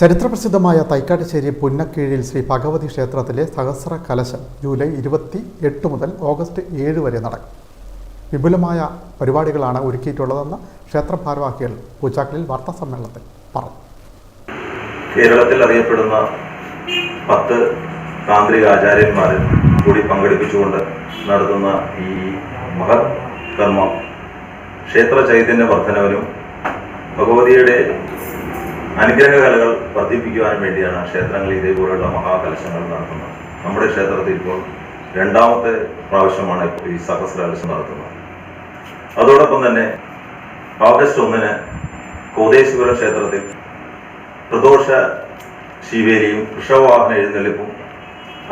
ചരിത്രപ്രസിദ്ധമായ തൈക്കാട്ടുശ്ശേരി പുന്നക്കീഴിൽ ശ്രീ ഭഗവതി ക്ഷേത്രത്തിലെ സഹസ്ര കലശം ജൂലൈ ഇരുപത്തി എട്ട് മുതൽ ഓഗസ്റ്റ് ഏഴ് വരെ നടക്കും. വിപുലമായ പരിപാടികളാണ് ഒരുക്കിയിട്ടുള്ളതെന്ന് ക്ഷേത്ര ഭാരവാഹികൾ പൂച്ചാക്കലിൽ വാർത്താസമ്മേളനത്തിൽ പറഞ്ഞു. കേരളത്തിൽ അറിയപ്പെടുന്ന പത്ത് താന്ത്രിക ആചാര്യന്മാരിൽ കൂടി പങ്കെടുപ്പിച്ചുകൊണ്ട് നടത്തുന്ന ഈ മഹത് കർമ്മം ക്ഷേത്ര ചൈതന്യ വർധനവിനും ഭഗവതിയുടെ അനുഗ്രഹ കലകൾ വർദ്ധിപ്പിക്കുവാനും വേണ്ടിയാണ് ക്ഷേത്രങ്ങളിൽ ഇതേപോലെയുള്ള മഹാകലശങ്ങൾ നടത്തുന്നത്. നമ്മുടെ ക്ഷേത്രത്തിൽ ഇപ്പോൾ രണ്ടാമത്തെ പ്രാവശ്യമാണ് ഈ സഹസ്രകലശം നടത്തുന്നത്. അതോടൊപ്പം തന്നെ ഓഗസ്റ്റ് ഒന്നിന് കോതേശ്വര ക്ഷേത്രത്തിൽ പ്രദോഷ ശിവേലിയും വൃഷവാഹന എഴുന്നള്ളിപ്പും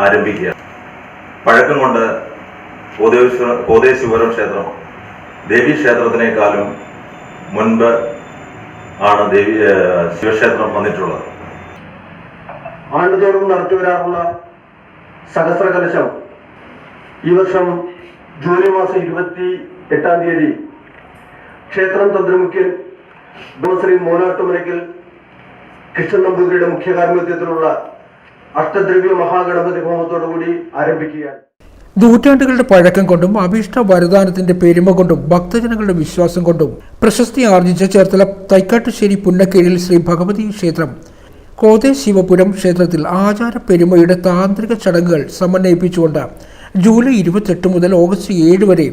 ആരംഭിക്കുക പഴക്കം കൊണ്ട് കോതേശ്വര കോതേശ്വരം ക്ഷേത്രം ദേവീ ക്ഷേത്രത്തിനേക്കാളും മുൻപ് ആണ് ദേവി ശിവക്ഷേത്രം വന്നിട്ടുള്ളത്. ആണ്ടുതോറും നടത്തിവരാറുള്ള സഹസ്ര കലശം ഈ വർഷം ജൂലൈ മാസം ഇരുപത്തി എട്ടാം തീയതി ക്ഷേത്രം തന്ത്രമുഖ്യൻ ബ്രഹ്മശ്രീ മോനാട്ടുമരയ്ക്കൽ കൃഷ്ണൻ നമ്പൂതിരിയുടെ മുഖ്യ കാർമ്മികത്വത്തിലുള്ള അഷ്ടദ്രവ്യ മഹാഗണപതി ഹോമത്തോടുകൂടി ആരംഭിക്കുകയാണ്. നൂറ്റാണ്ടുകളുടെ പഴക്കം കൊണ്ടും അഭീഷ്ട വരദാനത്തിന്റെ പെരുമ കൊണ്ടും ഭക്തജനങ്ങളുടെ വിശ്വാസം കൊണ്ടും പ്രശസ്തി ആർജിച്ച ചേർത്തല തൈക്കാട്ടുശ്ശേരി പുന്നക്കീഴിൽ ശ്രീ ഭഗവതി ക്ഷേത്രം. കോതേ ശിവപുരം ക്ഷേത്രത്തിൽ ആചാര പെരുമയുടെ താന്ത്രിക ചടങ്ങുകൾ സമന്വയിപ്പിച്ചുകൊണ്ട് ജൂലൈ ഇരുപത്തെട്ട് മുതൽ ഓഗസ്റ്റ് ഏഴ് വരെ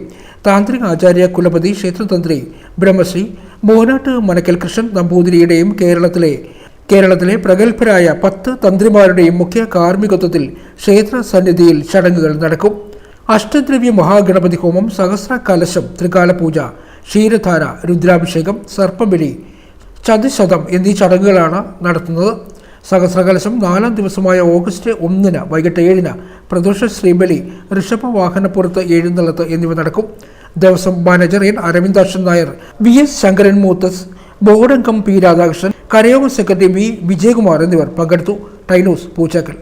താന്ത്രിക ആചാര്യ കുലപതി ക്ഷേത്രതന്ത്രി ബ്രഹ്മശ്രീ മോനാട്ട് മനക്കൽ കൃഷ്ണൻ നമ്പൂതിരിയുടെയും കേരളത്തിലെ കേരളത്തിലെ പ്രഗത്ഭരായ പത്ത് തന്ത്രിമാരുടെയും മുഖ്യ കാർമ്മികത്വത്തിൽ ക്ഷേത്ര സന്നിധിയിൽ ചടങ്ങുകൾ നടക്കും. അഷ്ടദ്രവ്യ മഹാഗണപതി ഹോമം സഹസ്ര കലശം ത്രികാല പൂജ ക്ഷീരധാര രുദ്രാഭിഷേകം സർപ്പബലി ചതുശതം എന്നീ ചടങ്ങുകളാണ് നടത്തുന്നത്. സഹസ്രകലശം നാലാം ദിവസമായ ഓഗസ്റ്റ് ഒന്നിന് വൈകിട്ട് ഏഴിന് പ്രദോഷ ശ്രീബലി ഋഷഭ വാഹനപ്പുറത്ത് എഴുന്നള്ളത്ത് എന്നിവ നടക്കും. Devaswom manager N Aravindakshan Nair V S Sankaran മൂത്തസ് ബോർഡംഗം പി രാധാകൃഷ്ണൻ കരയോഗ സെക്രട്ടറി വി വിജയകുമാർ എന്നിവർ പങ്കെടുത്തു. ടൈനൂസ് പൂച്ചാക്കൽ.